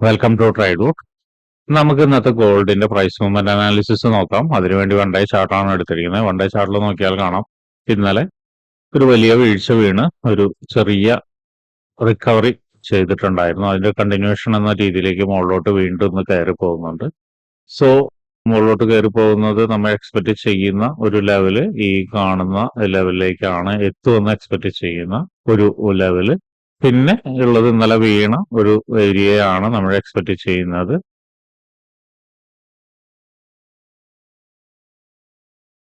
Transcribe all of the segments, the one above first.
Welcome to tried ട്രൈഡൂട്ട് നമുക്ക് ഇന്നത്തെ ഗോൾഡിന്റെ പ്രൈസ് മൂവ്മെന്റ് അനാലിസിസ് നോക്കാം. അതിനുവേണ്ടി വൺ ഡേ ചാർട്ടാണ് എടുത്തിരിക്കുന്നത്. വൺ ഡേ ചാർട്ടിൽ നോക്കിയാൽ കാണാം. ഇന്നലെ ഒരു വലിയ വീഴ്ച വീണ് ഒരു ചെറിയ റിക്കവറി ചെയ്തിട്ടുണ്ടായിരുന്നു. അതിന്റെ കണ്ടിന്യൂഷൻ എന്ന രീതിയിലേക്ക് മുകളിലോട്ട് വീണ്ടും ഒന്ന് കയറി പോകുന്നുണ്ട്. സോ മുകളിലോട്ട് കയറി പോകുന്നത് നമ്മൾ എക്സ്പെക്ട് ചെയ്യുന്ന ഒരു ലെവൽ ഈ കാണുന്ന ലെവലിലേക്കാണ് എത്തുമെന്ന് എക്സ്പെക്ട് ചെയ്യുന്ന ഒരു ലെവൽ പിന്നെ ഉള്ളത് ഇന്നലെ വീണ ഒരു ഏരിയയാണ് നമ്മൾ എക്സ്പെക്ട് ചെയ്യുന്നത്.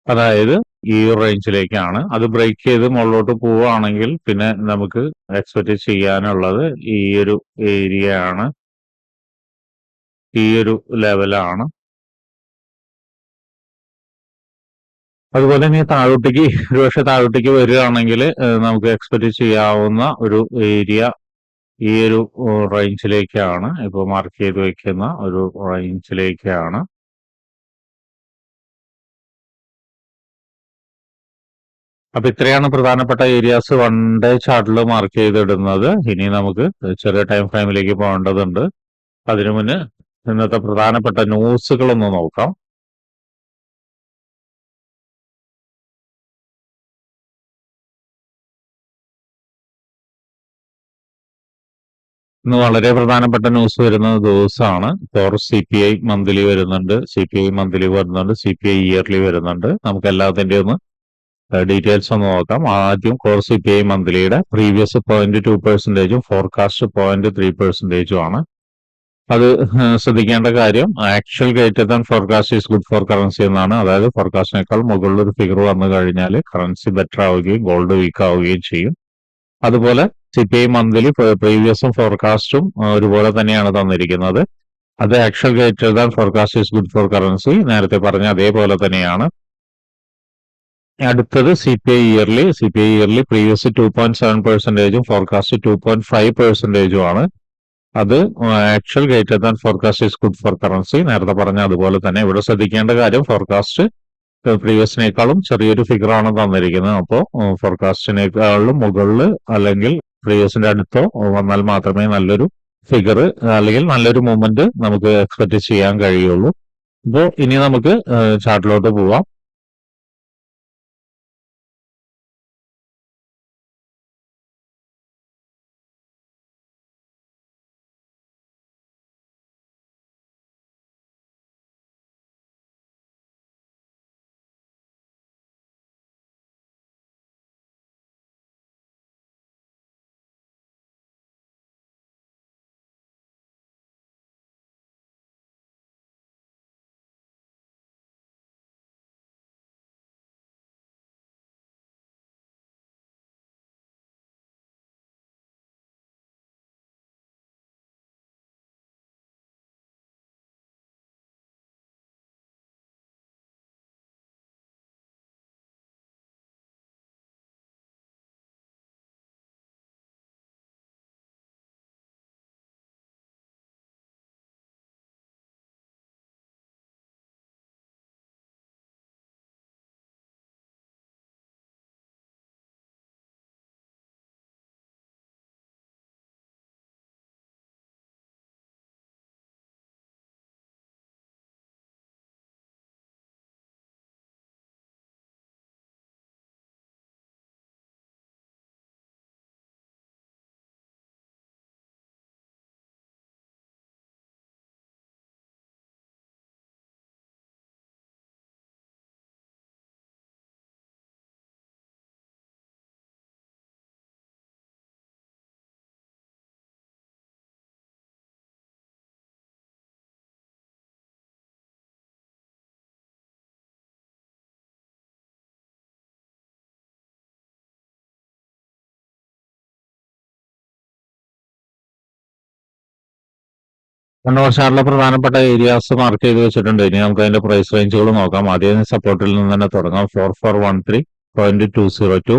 അതായത് ഈ റേഞ്ചിലേക്കാണ് അത് ബ്രേക്ക് ചെയ്ത് മുകളിലോട്ട് പോവുകയാണെങ്കിൽ പിന്നെ നമുക്ക് എക്സ്പെക്ട് ചെയ്യാനുള്ളത് ഈ ഒരു ഏരിയ ആണ് ഈ ഒരു ലെവലാണ് അതുപോലെ തന്നെ താഴോട്ടേക്ക് ഒരുപക്ഷെ താഴോട്ടേക്ക് വരികയാണെങ്കിൽ നമുക്ക് എക്സ്പെക്ട് ചെയ്യാവുന്ന ഒരു ഏരിയ ഈ ഒരു റേഞ്ചിലേക്കാണ് ഇപ്പോൾ മാർക്ക് ചെയ്ത് വെക്കുന്ന ഒരു റേഞ്ചിലേക്കാണ് അപ്പൊ ഇത്രയാണ് പ്രധാനപ്പെട്ട ഏരിയാസ് വൺ ഡേ ചാർട്ടിൽ മാർക്ക് ചെയ്തിടുന്നത്. ഇനി നമുക്ക് ചെറിയ ടൈം ഫ്രെയിമിലേക്ക് പോകേണ്ടതുണ്ട്. അതിനു മുന്നേ ഇന്നത്തെ പ്രധാനപ്പെട്ട ന്യൂസുകളൊന്ന് നോക്കാം. ഇന്ന് വളരെ പ്രധാനപ്പെട്ട ന്യൂസ് വരുന്ന ദിവസമാണ് for C P I monthly വരുന്നുണ്ട്. സി പി ഐ മന്ത്ലി വരുന്നുണ്ട്. സി പി ഐ ഇയർലി വരുന്നുണ്ട്. നമുക്ക് എല്ലാത്തിന്റെ ഒന്ന് ഡീറ്റെയിൽസ് ഒന്ന് നോക്കാം. ആദ്യം കോർ സി പി ഐ മന്ത്ലിയുടെ പ്രീവിയസ് പോയിന്റ് ടു പെർസെന്റേജും ഫോർകാസ്റ്റ് പോയിന്റ് ത്രീ പെർസെന്റേജും ആണ്. അത് ശ്രദ്ധിക്കേണ്ട കാര്യം actual greater than forecast is good for currency എന്നാണ്. അതായത് ഫോർകാസ്റ്റിനേക്കാൾ മുകളിൽ ഒരു ഫിഗർ വന്നു കഴിഞ്ഞാൽ കറൻസി ബെറ്റർ ആവുകയും ഗോൾഡ് വീക്ക് ആവുകയും ചെയ്യും. അതുപോലെ സി പി ഐ മന്ത്ലി പ്രീവിയസും ഫോർകാസ്റ്റും ഒരുപോലെ തന്നെയാണ് തന്നിരിക്കുന്നത്. അത് actual greater than forecast is good for currency നേരത്തെ പറഞ്ഞ അതേപോലെ തന്നെയാണ്. അടുത്തത് C P I yearly C P I yearly previous two point seven പെർസെന്റേജും forecast two point five പെർസെന്റേജും ആണ്. അത് actual greater than forecast is good for currency നേരത്തെ പറഞ്ഞ അതുപോലെ തന്നെ. ഇവിടെ ശ്രദ്ധിക്കേണ്ട കാര്യം ഫോർകാസ്റ്റ് പ്രീവിയസിനേക്കാളും ചെറിയൊരു ഫിഗറാണ് തന്നിരിക്കുന്നത്. അപ്പോൾ ഫോർകാസ്റ്റിനേക്കാളും മുകളിൽ അല്ലെങ്കിൽ പ്രീവിയസിന്റെ അടുത്തോ വന്നാൽ മാത്രമേ നല്ലൊരു ഫിഗർ അല്ലെങ്കിൽ നല്ലൊരു മൂവ്മെന്റ് നമുക്ക് എക്സ്പെക്ട് ചെയ്യാൻ കഴിയുള്ളൂ. അപ്പോൾ ഇനി നമുക്ക് ചാർട്ടിലോട്ട് പോവാം. കണ്ണൂർഷാറിലെ പ്രധാനപ്പെട്ട ഏരിയാസ് മാർക്ക് ചെയ്ത് വെച്ചിട്ടുണ്ട്. ഇനി നമുക്ക് അതിന്റെ പ്രൈസ് റേഞ്ചുകൾ നോക്കാം. ആദ്യം സപ്പോർട്ടിൽ നിന്ന് തന്നെ തുടങ്ങാം. Four four one three point two zero two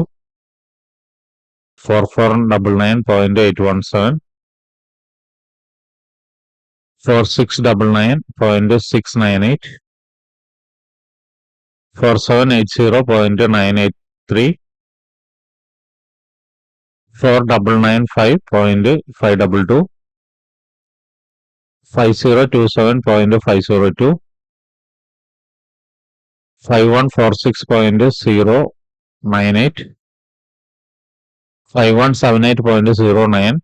four four double nine point eight one seven four six double nine point six nine eight four seven eight zero point nine eight three four double nine five point five double two five zero two seven point five zero two five one four six point zero nine eight five one seven eight point zero nine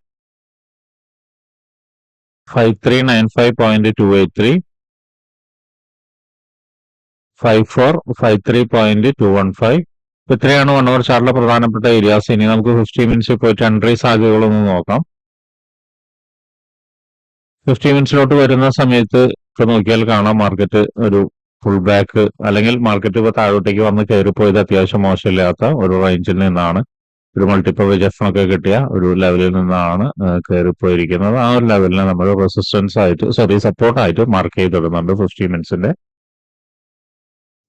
five three nine five point two eight three five four five three point two one five ഇത്രയാണ് one hour ചാർട്ടിലെ പ്രധാനപ്പെട്ട areas ഇനി നമുക്ക് fifty മിനിറ്റ്സിൽ പോയിട്ട് entry സാധ്യതകളൊന്ന് നോക്കാം. Fifty മിനിറ്റ്സിലോട്ട് വരുന്ന സമയത്ത് ഇപ്പൊ നോക്കിയാൽ കാണാം മാർക്കറ്റ് ഒരു ഫുൾ ബാക്ക് അല്ലെങ്കിൽ മാർക്കറ്റ് ഇപ്പൊ താഴോട്ടേക്ക് വന്ന് കയറിപ്പോയത് അത്യാവശ്യം മോശമില്ലാത്ത ഒരു റേഞ്ചിൽ നിന്നാണ്. ഒരു മൾട്ടിപ്പിൾ റിജക്ഷൻ ഒക്കെ കിട്ടിയ ഒരു ലെവലിൽ നിന്നാണ് കയറിപ്പോയിരിക്കുന്നത്. ആ ഒരു ലെവലിനെ നമ്മൾ റെസിസ്റ്റൻസ് ആയിട്ട് സോറി സപ്പോർട്ട് ആയിട്ട് മാർക്ക് ചെയ്തിടുന്നുണ്ട് ഫിഫ്റ്റി മിനിറ്റ്സിന്റെ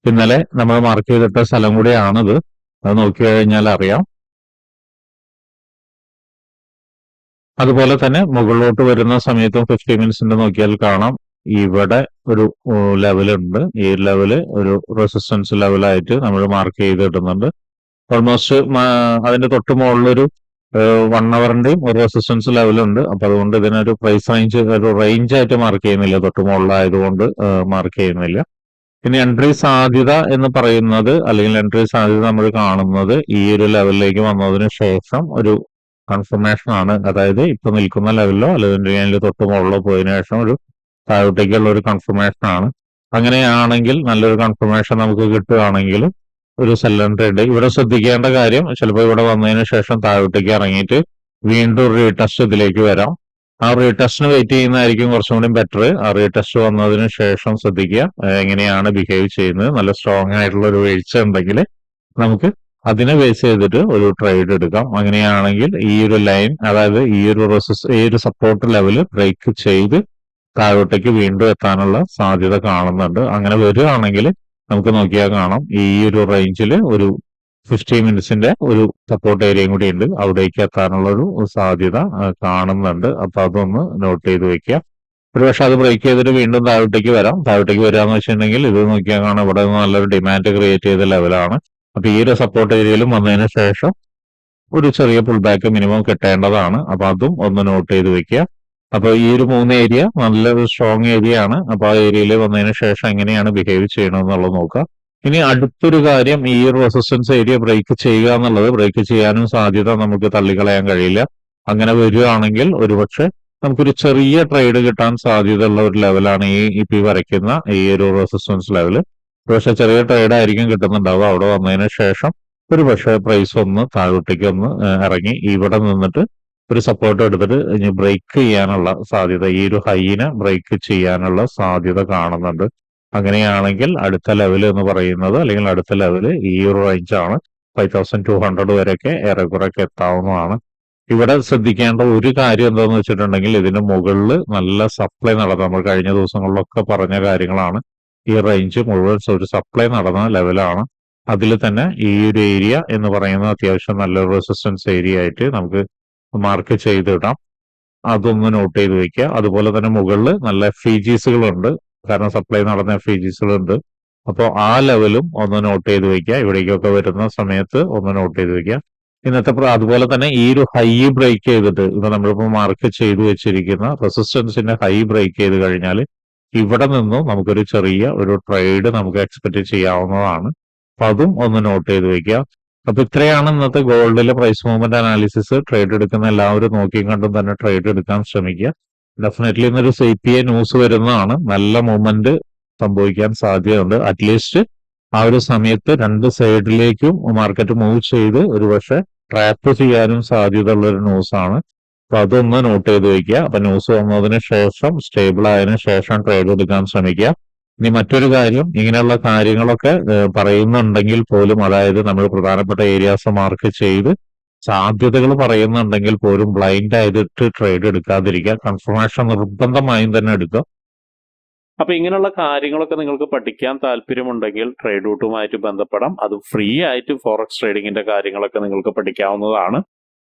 ഇന്നലെ നമ്മൾ മാർക്ക് ചെയ്തിട്ട സ്ഥലം കൂടിയാണിത്. അത് നോക്കി കഴിഞ്ഞാൽ അറിയാം. അതുപോലെ തന്നെ മുകളിലോട്ട് വരുന്ന സമയത്തും ഫിഫ്റ്റി മിനിറ്റ്സിന്റെ നോക്കിയാൽ കാണാം. ഇവിടെ ഒരു ലെവലുണ്ട് ഈ ലെവൽ ഒരു റെസിസ്റ്റൻസ് ലെവലായിട്ട് നമ്മൾ മാർക്ക് ചെയ്തിടുന്നുണ്ട് ഓൾമോസ്റ്റ് അതിന്റെ തൊട്ട് മുകളിലൊരു വൺ അവറിന്റെയും ഒരു റെസിസ്റ്റൻസ് ലെവലുണ്ട് അപ്പൊ അതുകൊണ്ട് ഇതിനൊരു പ്രൈസ് റേഞ്ച് ഒരു റേഞ്ച് ആയിട്ട് മാർക്ക് ചെയ്യുന്നില്ല. തൊട്ട് മുകളിലായതുകൊണ്ട് മാർക്ക് ചെയ്യുന്നില്ല. ഇനി എൻട്രി സാധ്യത എന്ന് പറയുന്നത് അല്ലെങ്കിൽ എൻട്രി സാധ്യത നമ്മൾ കാണുന്നത് ഈ ഒരു ലെവലിലേക്ക് വന്നതിന് ശേഷം ഒരു കൺഫർമേഷൻ ആണ്. അതായത് ഇപ്പൊ നിൽക്കുന്ന ലെവലിലോ അല്ലെങ്കിൽ അതിന്റെ തൊട്ട് മുകളിലോ പോയതിനു ശേഷം ഒരു താഴോട്ടേക്കുള്ള ഒരു കൺഫർമേഷൻ ആണ്. അങ്ങനെയാണെങ്കിൽ നല്ലൊരു കൺഫർമേഷൻ നമുക്ക് കിട്ടുകയാണെങ്കിൽ ഒരു സെല്ലൻ ട്രേഡ് ഇവിടെ ശ്രദ്ധിക്കേണ്ട കാര്യം ചിലപ്പോൾ ഇവിടെ വന്നതിന് ശേഷം താഴോട്ടേക്ക് ഇറങ്ങിയിട്ട് വീണ്ടും റീടെസ്റ്റ് ഇതിലേക്ക് വരാം. ആ റീടെസ്റ്റിന് വെയിറ്റ് ചെയ്യുന്നതായിരിക്കും കുറച്ചും കൂടി ബെറ്റർ ആ റീടെസ്റ്റ് വന്നതിന് ശേഷം ശ്രദ്ധിക്കുക എങ്ങനെയാണ് ബിഹേവ് ചെയ്യുന്നത്. നല്ല സ്ട്രോങ് ആയിട്ടുള്ള ഒരു വീഴ്ച ഉണ്ടെങ്കിൽ നമുക്ക് അതിനെ ബേസ് ചെയ്തിട്ട് ഒരു ട്രേഡ് എടുക്കാം. അങ്ങനെയാണെങ്കിൽ ഈ ഒരു ലൈൻ അതായത് ഈ ഒരു റെസിസ് ഈ ഒരു സപ്പോർട്ട് ലെവൽ ബ്രേക്ക് ചെയ്ത് താഴോട്ടേക്ക് വീണ്ടും എത്താനുള്ള സാധ്യത കാണുന്നുണ്ട്. അങ്ങനെ വരികയാണെങ്കിൽ നമുക്ക് നോക്കിയാൽ കാണാം. ഈ ഒരു റേഞ്ചിൽ ഒരു ഫിഫ്റ്റി മിനിറ്റ്സിന്റെ ഒരു സപ്പോർട്ട് ഏരിയയും കൂടി ഉണ്ട്. അവിടേക്ക് എത്താനുള്ള ഒരു സാധ്യത കാണുന്നുണ്ട്. അപ്പൊ അതൊന്ന് നോട്ട് ചെയ്ത് വെക്കുക. ഒരു പക്ഷെ അത് ബ്രേക്ക് ചെയ്തിട്ട് വീണ്ടും താഴോട്ടേക്ക് വരാം. താഴോട്ടേക്ക് വരാന്ന് വെച്ചിട്ടുണ്ടെങ്കിൽ ഇത് നോക്കിയാൽ കാണാം ഇവിടെ നല്ലൊരു ഡിമാൻഡ് ക്രിയേറ്റ് ചെയ്ത ലെവലാണ് അപ്പൊ ഈ ഒരു സപ്പോർട്ട് ഏരിയയിലും വന്നതിന് ശേഷം ഒരു ചെറിയ പുൾ ബാക്ക് മിനിമം കിട്ടേണ്ടതാണ്. അപ്പൊ അതും ഒന്ന് നോട്ട് ചെയ്ത് വെക്കുക. അപ്പൊ ഈ ഒരു മൂന്ന് ഏരിയ നല്ലൊരു സ്ട്രോങ് ഏരിയ ആണ്. അപ്പൊ ആ ഏരിയയിൽ വന്നതിന് ശേഷം എങ്ങനെയാണ് ബിഹേവ് ചെയ്യണമെന്നുള്ളത് നോക്കുക. ഇനി അടുത്തൊരു കാര്യം ഈ ഒരു റെസിസ്റ്റൻസ് ഏരിയ ബ്രേക്ക് ചെയ്യുക എന്നുള്ളത് ബ്രേക്ക് ചെയ്യാനും സാധ്യത നമുക്ക് തള്ളിക്കളയാൻ കഴിയില്ല. അങ്ങനെ വരികയാണെങ്കിൽ ഒരുപക്ഷെ നമുക്കൊരു ചെറിയ ട്രേഡ് കിട്ടാൻ സാധ്യതയുള്ള ഒരു ലെവലാണ് ഈ ഇപ്പി വരയ്ക്കുന്ന ഈ ഒരു റെസിസ്റ്റൻസ് ലെവൽ പക്ഷെ ചെറിയ ട്രേഡ് ആയിരിക്കും കിട്ടുന്നുണ്ടാവുക. അവിടെ വന്നതിന് ശേഷം ഒരു പക്ഷേ പ്രൈസ് ഒന്ന് താഴോട്ടേക്ക് ഒന്ന് ഇറങ്ങി. ഇവിടെ നിന്നിട്ട് ഒരു സപ്പോർട്ട് എടുത്തിട്ട് ഇനി ബ്രേക്ക് ചെയ്യാനുള്ള സാധ്യത ഈ ഒരു ഹൈനെ ബ്രേക്ക് ചെയ്യാനുള്ള സാധ്യത കാണുന്നുണ്ട്. അങ്ങനെയാണെങ്കിൽ അടുത്ത ലെവൽ എന്ന് പറയുന്നത് അല്ലെങ്കിൽ അടുത്ത ലെവൽ ഈ ഒരു റേഞ്ചാണ് ഫൈവ് തൗസൻഡ് ടു ഹൺഡ്രഡ് വരെയൊക്കെ ഏറെക്കുറെയൊക്കെ എത്താവുന്നതാണ്. ഇവിടെ ശ്രദ്ധിക്കേണ്ട ഒരു കാര്യം എന്താണെന്ന് വെച്ചിട്ടുണ്ടെങ്കിൽ ഇതിന് മുകളിൽ നല്ല സപ്ലൈ നടത്താം. നമ്മൾ കഴിഞ്ഞ ദിവസങ്ങളിലൊക്കെ പറഞ്ഞ കാര്യങ്ങളാണ്. ഈ റേഞ്ച് മുഴുവൻ ഒരു സപ്ലൈ നടന്ന ലെവലാണ് അതിൽ തന്നെ ഈ ഒരു ഏരിയ എന്ന് പറയുന്ന അത്യാവശ്യം നല്ലൊരു റെസിസ്റ്റൻസ് ഏരിയ ആയിട്ട് നമുക്ക് മാർക്ക് ചെയ്തിടാം. അതൊന്ന് നോട്ട് ചെയ്ത് വെക്കുക. അതുപോലെ തന്നെ മുകളിൽ നല്ല എഫ് ഉണ്ട് കാരണം സപ്ലൈ നടന്ന ഉണ്ട് അപ്പോൾ ആ ലെവലും ഒന്ന് നോട്ട് ചെയ്ത് വെക്കുക. ഇവിടേക്കൊക്കെ വരുന്ന സമയത്ത് ഒന്ന് നോട്ട് ചെയ്ത് വെക്കുക. ഇന്നത്തെ അതുപോലെ തന്നെ ഈ ഒരു ഹൈ ബ്രേക്ക് ചെയ്തിട്ട് ഇപ്പൊ നമ്മളിപ്പോൾ മാർക്ക് ചെയ്തു വെച്ചിരിക്കുന്ന റെസിസ്റ്റൻസിന്റെ ഹൈ ബ്രേക്ക് ചെയ്ത് കഴിഞ്ഞാൽ ഇവിടെ നിന്നും നമുക്കൊരു ചെറിയ ഒരു ട്രേഡ് നമുക്ക് എക്സ്പെക്ട് ചെയ്യാവുന്നതാണ്. അപ്പൊ അതും ഒന്ന് നോട്ട് ചെയ്ത് വെക്കുക. അപ്പൊ ഇത്രയാണ് ഇന്നത്തെ ഗോൾഡിലെ പ്രൈസ് മൂവ്മെന്റ് അനാലിസിസ് ട്രേഡ് എടുക്കുന്ന എല്ലാവരും നോക്കിയും കണ്ടും തന്നെ ട്രേഡ് എടുക്കാൻ ശ്രമിക്കുക. ഡെഫിനറ്റ്ലി ഇന്നൊരു സി പി ഐ ന്യൂസ് വരുന്നതാണ്. നല്ല മൂവ്മെന്റ് സംഭവിക്കാൻ സാധ്യതയുണ്ട്. അറ്റ്ലീസ്റ്റ് ആ ഒരു സമയത്ത് രണ്ട് സൈഡിലേക്കും മാർക്കറ്റ് മൂവ് ചെയ്ത് ഒരുപക്ഷെ ട്രാപ്പ് ചെയ്യാനും സാധ്യതയുള്ള ഒരു ന്യൂസാണ് അപ്പൊ അതൊന്ന് നോട്ട് ചെയ്ത് വെക്കുക. അപ്പൊ ന്യൂസ് വന്നതിന് ശേഷം സ്റ്റേബിൾ ആയതിനു ശേഷം ട്രേഡ് എടുക്കാൻ ശ്രമിക്കുക. ഇനി മറ്റൊരു കാര്യം ഇങ്ങനെയുള്ള കാര്യങ്ങളൊക്കെ പറയുന്നുണ്ടെങ്കിൽ പോലും അതായത് നമ്മൾ പ്രധാനപ്പെട്ട ഏരിയാസ് മാർക്ക് ചെയ്ത് സാധ്യതകൾ പറയുന്നുണ്ടെങ്കിൽ പോലും ബ്ലൈൻഡ് ആയിട്ട് ട്രേഡ് എടുക്കാതിരിക്കുക. കൺഫർമേഷൻ നിർബന്ധമായും തന്നെ എടുക്കുക. അപ്പൊ ഇങ്ങനെയുള്ള കാര്യങ്ങളൊക്കെ നിങ്ങൾക്ക് പഠിക്കാൻ താല്പര്യമുണ്ടെങ്കിൽ ട്രേഡ് റൂട്ടുമായിട്ട് ബന്ധപ്പെടാം. അത് ഫ്രീ ആയിട്ട് ഫോറക്സ് ട്രേഡിങ്ങിന്റെ കാര്യങ്ങളൊക്കെ നിങ്ങൾക്ക് പഠിക്കാവുന്നതാണ്.